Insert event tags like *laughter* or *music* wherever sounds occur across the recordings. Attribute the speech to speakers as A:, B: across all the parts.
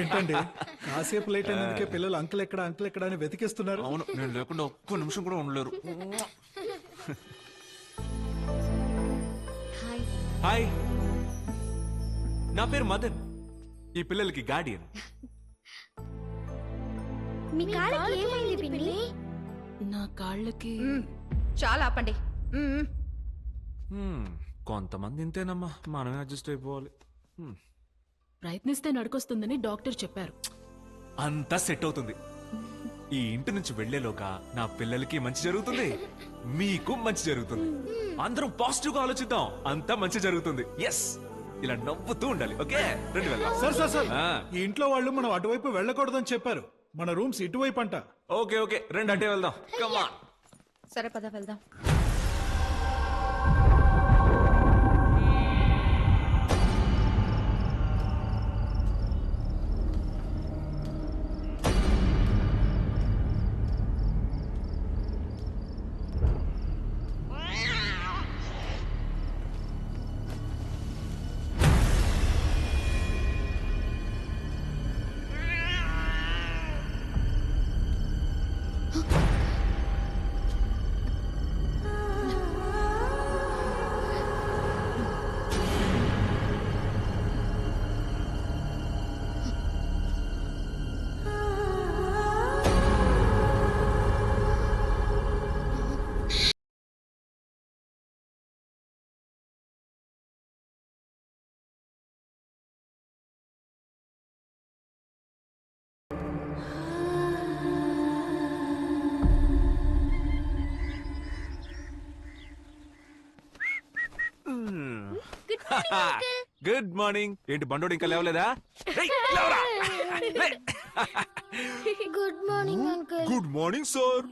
A: ఏంటండి? కాసేపు లేట్ అయినందుకే పిల్లలు అంకుల్ ఎక్కడ అంకుల్ ఎక్కడ అని వెతికిస్తున్నారు.
B: అవును నేను లేకుండా ఒక్క నిమిషం కూడా ఉండలేరు.
C: హాయ్.
B: నా పేరు మదన్. ఈ పిల్లలకి గార్డియన్.
C: మీ కాళ్ళకి ఏమైంది పిన్ని?
D: నా కాళ్ళకి
E: చాలా ఆపండి.
B: కొంతమంది ఇంతేనమ్మా. మనమే అడ్జస్ట్ అయిపోవాలి. హ్మ్.
D: ప్రయత్నిస్తే నడుకొస్తుందని డాక్టర్ చెప్పారు.
B: అంతా సెట్ అవుతుంది. ఈ ఇంటి నుంచి వెళ్ళేలోగా నా పిల్లలకి మంచి జరుగుతుంది. మీకు మంచి జరుగుతుంది. అందరం పాజిటివ్గా ఆలోచిద్దాం. అంతా మంచి జరుగుతుంది. ఎస్ ఇలా నవ్వుతూ ఉండాలి. ఓకే రెండు వెళ్దాం
A: సార్ సార్ సార్.
B: ఆ.
A: ఈ ఇంట్లో వాళ్ళు మనం అటువైపు వెళ్ళకూడదని చెప్పారు. మన రూమ్స్ ఇటువైపు అంట.
B: ఓకే ఓకే రెండు అంటే వెళ్దాం.
E: సరే పద వెళ్దాం.
B: గుడ్ మార్నింగ్ ఏంటి బండోడు ఇంకా లేవలేదా? ఏయ్, లేవరా. లే.
C: Good morning uncle
B: good morning sir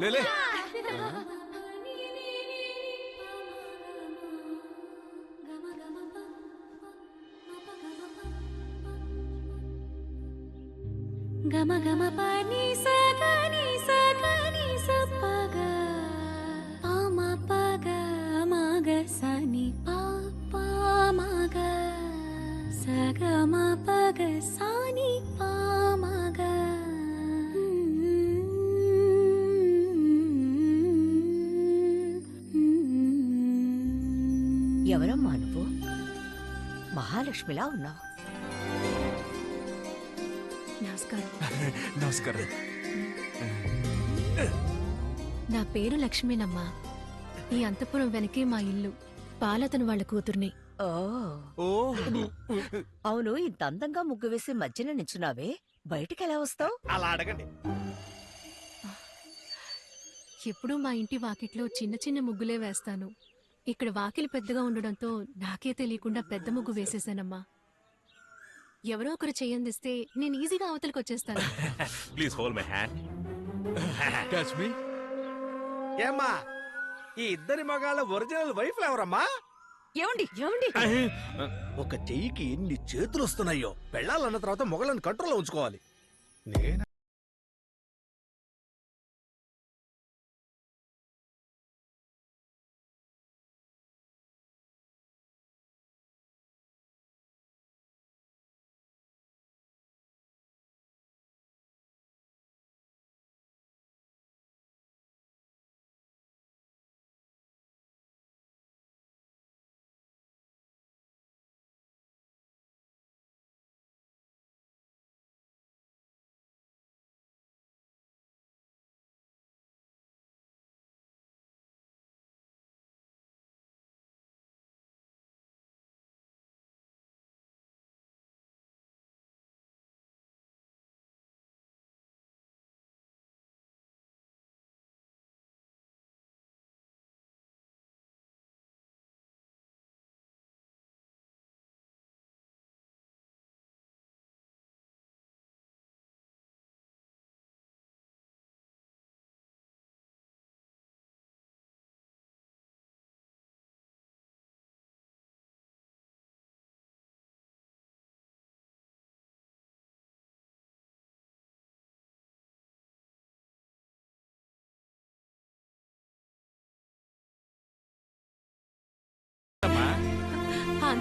B: లేలే
F: మహాలక్ష్మిలా ఉన్నావు?
D: నమస్కారం.
B: నమస్కారం.
D: నా పేరు లక్ష్మీనమ్మ. ఈ అంతపురం వెనకే మా ఇల్లు. పాలతను వాళ్ళ కూతుర్ని.
F: ఓ.
B: ఓ.
F: అవును ఇంత అందంగా ముగ్గు వేసి మధ్యన నించున్నావే. బయటికి ఎలా వస్తావు?
A: అలా అడగండి.
D: ఎప్పుడూ మా ఇంటి వాకిట్లో చిన్న చిన్న ముగ్గులే వేస్తాను. ఇక్కడ వాకిలి పెద్దగా ఉండడంతో నాకే తెలియకుండా పెద్ద ముగ్గు వేసేసానమ్మా. ఎవరో ఒకరు చేయందిస్తే నేను ఈజీగా అవతలికి వచ్చేస్తాను.
B: ప్లీజ్ హోల్డ్ మై హ్యాండ్
G: ఏమ్మా ఈ ఇద్దరి మగాళ్ళ ఒరిజినల్ వైఫ్ ఎవరమ్మా?
F: ఏమండి ఏమండి? *laughs*
G: ఒక చెయ్యికి ఎన్ని చేతులు వస్తున్నాయో పెళ్ళాలన్న తర్వాత మొగలను కంట్రోల్లో ఉంచుకోవాలి. నేను?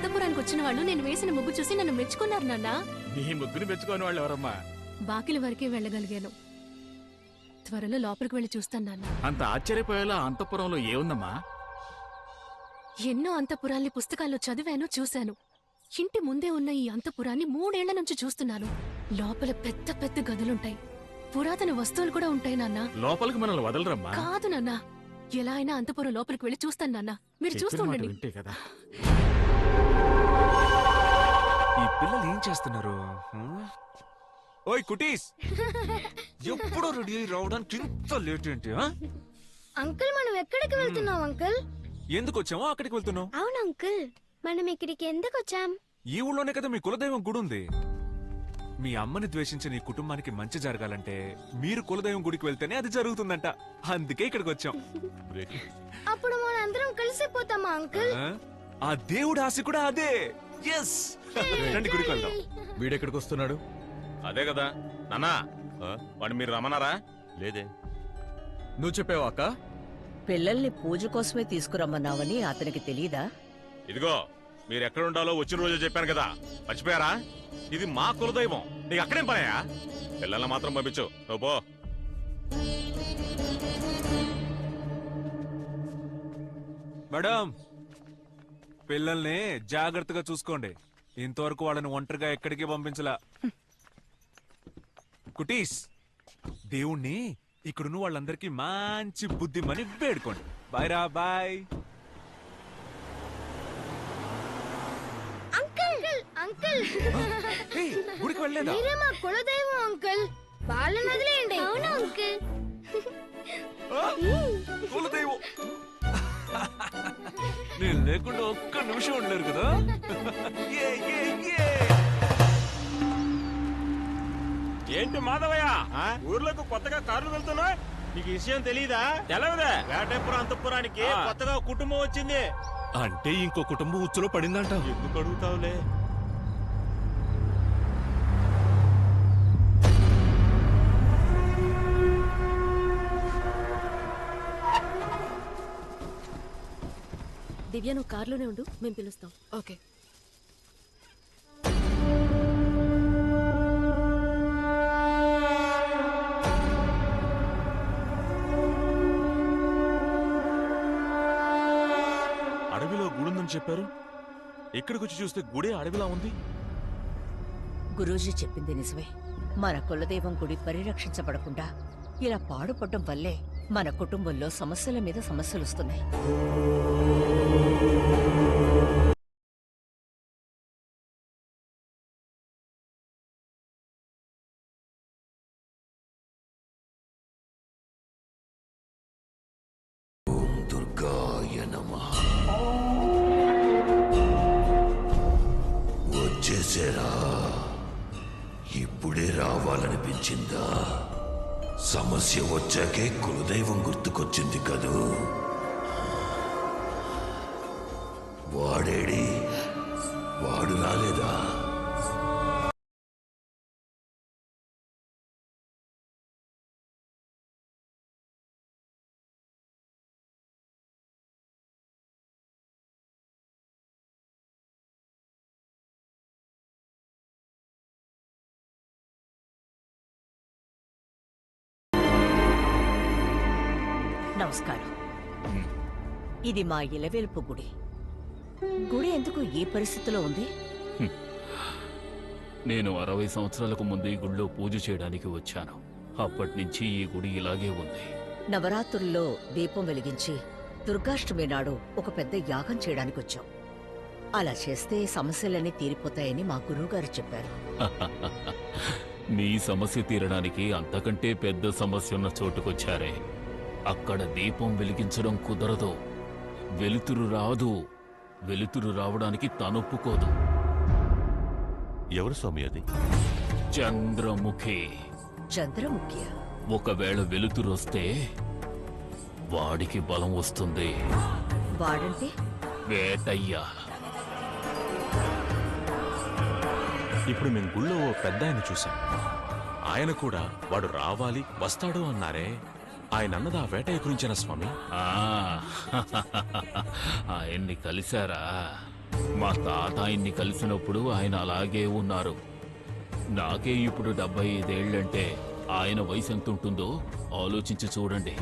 D: అంతపురానికి వచ్చిన వాళ్ళు నేను వేసిన ముగ్గు చూసి నన్ను మెచ్చుకున్నారు నాన్న.
H: నీ ముగ్గురు మెచ్చుకోని వాళ్ళు ఎవరమ్మా?
D: బాకిలి వరకే వెళ్ళగలిగాను. త్వరలో లోపలికి వెళ్ళి చూస్తాను నాన్న.
H: అంత ఆశ్చర్యపోయేలా అంతఃపురంలో ఏముందమ్మా?
D: ఎన్నో అంతపురాల్ని పుస్తకాల్లో చదివాను చూశాను. ఇంటి ముందే ఉన్న ఈ అంతపురాన్ని మూడేళ్ళ నుంచి చూస్తున్నాను. లోపల పెద్ద పెద్ద గదులుంటాయి. పురాతన వస్తువులు కూడా ఉంటాయి నాన్న.
H: లోపలికి మనల్ని వదలరమ్మా.
D: కాదు నాన్న. ఎలా అయినా అంతపురం లోపలికి వెళ్ళి చూస్తాను నాన్న. మీరు చూస్తూ
H: చెప్పిన మాట
D: ఉండండి.
H: వింటే కదా.
B: ఈ పిల్లలు ఏం చేస్తున్నారు? ఓయ్ కుటీస్! *laughs* ఎప్పుడో రెడీ అయి రావడానికి ఇంత లేట్ ఏంటి?
I: అంకుల్ మనం ఎక్కడికి వెళ్తున్నాం అంకుల్?
B: ఎందుకు వచ్చామో అక్కడికి వెళ్తున్నావు?
I: అవును అంకుల్. మనం ఇక్కడికి ఎందుకు వచ్చాం?
B: ఈ ఊళ్ళోనే కదా మీ కులదైవం గుడి ఉంది. మీ అమ్మని ద్వేషించిన ఈ కుటుంబానికి మంచి జరగాలంటే మీరు కులదైవం గుడికి వెళ్తేనే అది జరుగుతుందంట. అందుకే ఇక్కడికి వచ్చాం.
I: అప్పుడు మనం అందరం కలిసిపోతామా అంకుల్?
B: ఆ? దేవుడి ఆశ కూడా అదే. ఎస్ రండి గుడికి వెళ్దాం.
A: వీడెక్కడికి వస్తున్నాడు
J: అదే కదా. నాన్నా వాడు మీరు రమ్మన్నారా? లేదే.
A: నువ్వు చెప్పావా అక్క?
F: పిల్లల్ని పూజ కోసమే తీసుకురమ్మన్నావని అతనికి తెలీదా?
J: ఇదిగో మీరు ఎక్కడ ఉండాలో వచ్చిన రోజు చెప్పాను కదా. మర్చిపోయారా? ఇది మా కులదైవం. నీకు అక్కడేం పనయా పిల్లల్ని మాత్రం పంపించు. నువ్వు పో.
B: మేడం పిల్లల్ని జాగ్రత్తగా చూసుకోండి. ఇంతవరకు వాళ్ళని ఒంటరిగా ఎక్కడికి పంపించలా. కుటీస్ దేవుణ్ణి ఇక్కడున్న వాళ్ళందరికీ మంచి బుద్ధిమని వేడుకోండి. బాయ్ రా బాయ్
I: అంకుల్! అంకుల్!
B: ఏయ్, గుడికి వెళ్ళలేదా?
I: మీరే మా కులదైవం అంకుల్. వాళ్ళని వదిలేయండి. అవును అంకుల్.
B: ఆ? కులదైవం. నేను లేకుండా ఒక్క నిమిషం ఉండలేరు కదా? ఏ, ఏ, ఏ.
J: ఏంటి మాధవయ్య? ఊర్లోకి కొత్తగా కార్లు వెళ్తున్నా నీకు ఈ విషయం తెలీదా? తెలవదా. వేటపురం అంతపురానికి కొత్తగా కుటుంబం వచ్చింది.
A: అంటే ఇంకో కుటుంబం ఉచ్చులో పడిందంట.
J: ఎందుకు అడుగుతావులే?
C: దివ్య నువ్వు కార్లోనే ఉండు. మేము పిలుస్తాం.
D: ఓకే.
J: అడవిలో గుడుందని చెప్పారు? ఇక్కడికి వచ్చి చూస్తే గుడే అడవిలా ఉంది?
F: గురూజీ చెప్పింది నిజమే. మన కులదైవం గుడి పరిరక్షించబడకుండా ఇలా పాడుపడ్డం వల్లే మన కుటుంబంలో సమస్యల మీద సమస్యలు వస్తున్నాయి.
K: వచ్చేసేరా? ఇప్పుడే రావాలనిపించిందా? సమస్య వచ్చాకే కులదైవం గుర్తుకొచ్చింది కదూ? వాడేడి? వాడు రాలేదా?
F: నమస్కారం. ఇది మా ఇలవేల్పు గుడి. గుడి ఎందుకు ఈ పరిస్థితిలో ఉంది?
H: నేను అరవై సంవత్సరాలకు ముందు ఈ గుడిలో పూజ చేయడానికి వచ్చాను. అప్పటి నుంచి ఈ గుడి ఇలాగే ఉంది.
F: నవరాత్రుల్లో దీపం వెలిగించి దుర్గాష్టమి నాడు ఒక పెద్ద యాగం చేయడానికి వచ్చాం. అలా చేస్తే సమస్యలన్నీ తీరిపోతాయని మా గురువుగారు చెప్పారు. *laughs*
H: మీ సమస్య తీరడానికి అంతకంటే పెద్ద సమస్య ఉన్న చోటుకొచ్చారే. అక్కడ దీపం వెలిగించడం కుదరదు. వెలుతురు రాదు. వెలుతురు రావడానికి తనొప్పుకోదు.
J: ఎవరు స్వామి అది?
H: చంద్రముఖి.
F: చంద్రముఖ్య
H: ఒకవేళ వెలుతురు వస్తే వాడికి బలం వస్తుంది.
F: వాడంటే?
H: వేటయ్య.
J: ఇప్పుడు మేము గుళ్ళో ఓ పెద్ద ఆయన చూసాం ఆయన కూడా వాడు రావాలి వస్తాడు అన్నారే. ఆయన అన్నది ఆ వేటయ్య గురించేనా స్వామి? *laughs*
H: ఆయన్ని కలిశారా? మా తాత ఆయన్ని కలిసినప్పుడు ఆయన అలాగే ఉన్నారు. నాకే ఇప్పుడు డెబ్బై ఐదేళ్ళంటే ఆయన వయసు ఎంత ఉంటుందో ఆలోచించి చూడండి.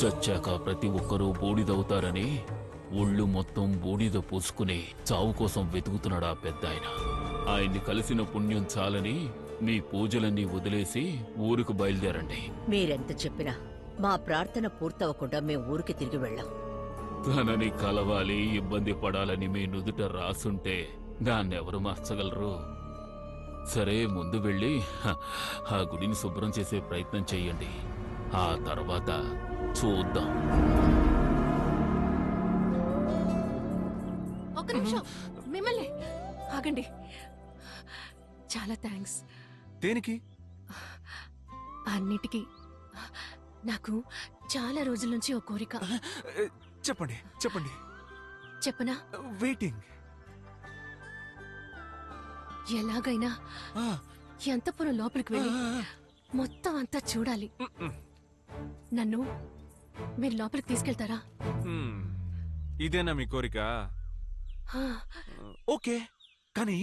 H: చచ్చాక ప్రతి ఒక్కరూ బూడిదవుతారని ఒళ్ళు మొత్తం బూడిద పూసుకుని చావు కోసం వెతుకుతున్నాడు ఆ పెద్ద ఆయన ఆయన్ని కలిసిన పుణ్యం చాలని మీ పూజలన్నీ వదిలేసి ఊరికి బయలుదేరండి.
F: మీరెంత చెప్పినా మా ప్రార్థన పూర్తవకుండా మేం ఊరికి తిరిగి వెళ్ళాం.
H: తనని కలవాలి ఇబ్బంది పడాలని మీ నుదుట రాసుంటే దాన్నెవరు మార్చగలరు? సరే ముందు వెళ్ళి హ, ఆ గుడిని శుభ్రం చేసే ప్రయత్నం చెయ్యండి ఆ తర్వాత చూద్దాం.
D: ఒక్క నిమిషం. మిమ్మల్ని ఆగండి. చాలా థ్యాంక్స్.
B: దేనికి?
D: అన్నిటికీ. నాకు చాలా రోజుల నుంచి ఒక కోరిక.
B: చెప్పండి చెప్పండి.
D: చెప్పనా?
B: వెయిటింగ్
D: ఎలాగైనా ఎంతపురం లోపలికి వెళ్ళి మొత్తం అంతా చూడాలి. నన్ను మీరు లోపలికి తీసుకెళ్తారా.
B: ఇదేనా మీ కోరిక? ఓకే. కానీ